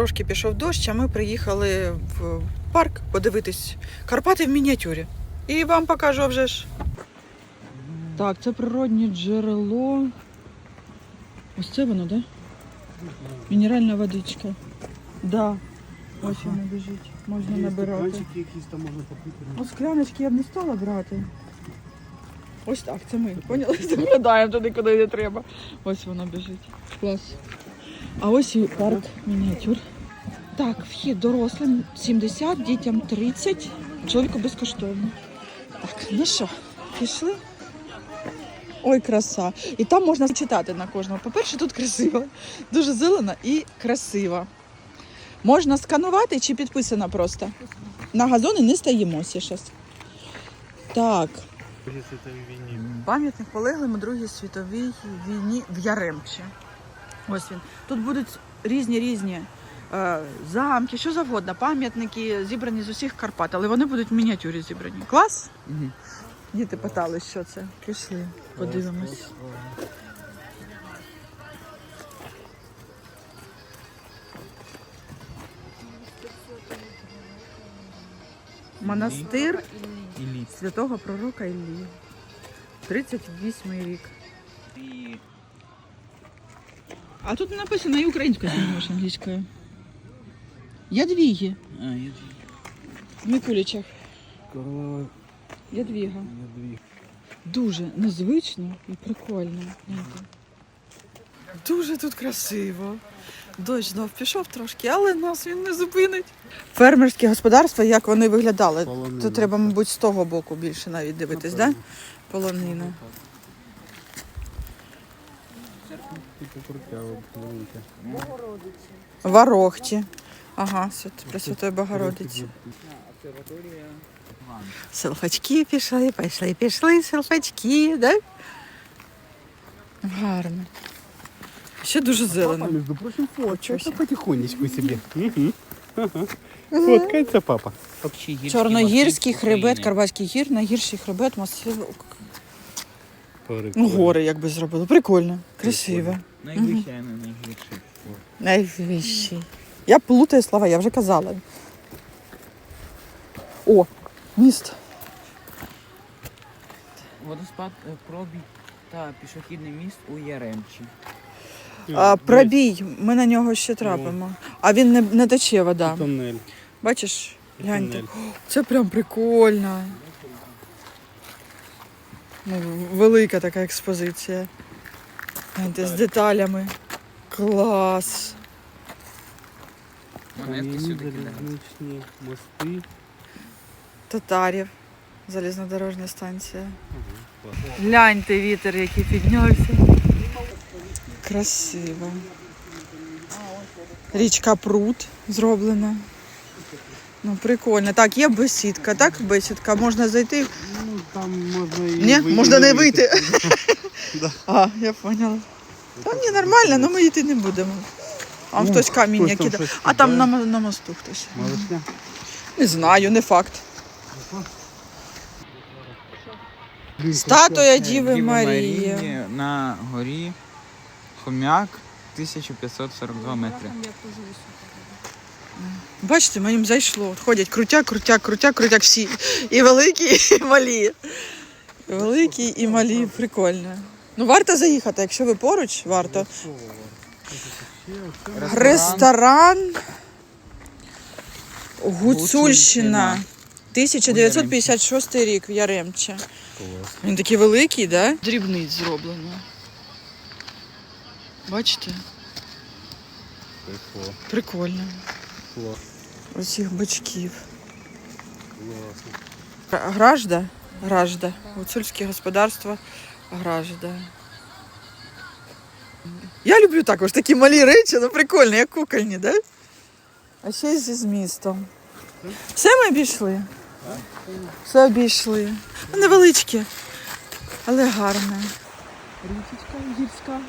трошки пішов дощ, а ми приїхали в парк подивитись Карпати в мініатюрі. І вам покажу вже ж. Так, це природнє джерело. Ось це воно, так? Да? Мінеральна водичка. Да. Ось воно біжить. Можна набирати. Стаканчики якісь там можна попити. Ну, скляночки я б не стала брати. Ось так, це ми. Поняли? Заглядаємо туди, куди не треба. Ось воно біжить. Клас. А ось і парк мініатюр. Так, вхід дорослим 70, дітям 30, чоловіку безкоштовно. Так, ну що, пішли? Ой, краса. І там можна читати на кожному. По-перше, тут красиво, дуже зелено і красиво. Можна сканувати чи підписано просто? На газони не стоїмося зараз. Так, пам'ятник полеглим у Другій світовій війні в Яремчі. Ось він. Тут будуть різні різні е, замки, що завгодно, пам'ятники зібрані з усіх Карпат, але вони будуть в мініатюрі зібрані. Клас? Діти питали, що це. Пішли, подивимось. Монастир Іллі. святого пророка Іллі. 38 рік. А тут написано і українською, ти можеш англійською. Ядвіги. а, я В Микулічах. Королева Ядвіга. Ядвіг. Дуже незвично і прикольно. Дуже тут красиво. Дощ знов пішов трошки, але нас він не зупинить. Фермерські господарства, як вони виглядали? Полонина. То треба, мабуть, з того боку більше навіть дивитись, так? Да? Полонина. Типу крутяво, Ага, свят- Пресвятої Богородиці. Селфачки пішли, пішли, пішли, селфачки, да? Гарно. Ще дуже Папа, зелено. между прочим, фоткается потихонечку себе. Фоткается папа. Чорногірський хребет. Карпатський гір, найгірший хребет, масив. Ну, гори якби зробили. Прикольно, красиво. Найвищий, а не найгірший. Найвищий. Я плутаю слова, я вже казала. О, міст. Водоспад е, пробіг та пішохідний міст у Яремчі. А, пробій, ми на нього ще трапимо. А він не, не тече вода. Тоннель. Бачиш, гляньте. Тунель. О, Це прям прикольно. Ну, велика така експозиція. Гляньте, з деталями. Клас. Монетки сюди кидають. залізничні мости. Татарів. Залізнодорожня станція. Гляньте вітер, який піднявся. Красиво. Річка Прут зроблена. Ну, прикольно. Так, є бесідка, так? Бесідка. Можна зайти. Ну, там можна і Ні, можна не вийти. Да. А, я поняла. Та ні, нормально, але ми йти не будемо. А Ну, хтось каміння хтось там кидає. щось А там на, мо- на мосту хтось. Не знаю, не факт. Статуя Діви Марії. на горі Хом'як 1542 метри. Бачите, мені зайшло. От Ходять крутяк, крутяк, крутяк, крутяк всі. І великі, і малі. І великі, і малі. Прикольно. Ну, варто заїхати, якщо ви поруч, варто. Ресторан Гуцульщина. 1956 рік в Яремче. Він такий великий, да? Дрібниць зроблено. Бачите? Прикольно. Оцих бачків. Гражда? Гражда. Гуцульське господарство Гражда. Я люблю також такі малі речі, ну прикольні, як кукольні, да? А ще й зі змістом. Все ми обійшли? Все обійшли. Невеличке, але гарне. Річечка гірська.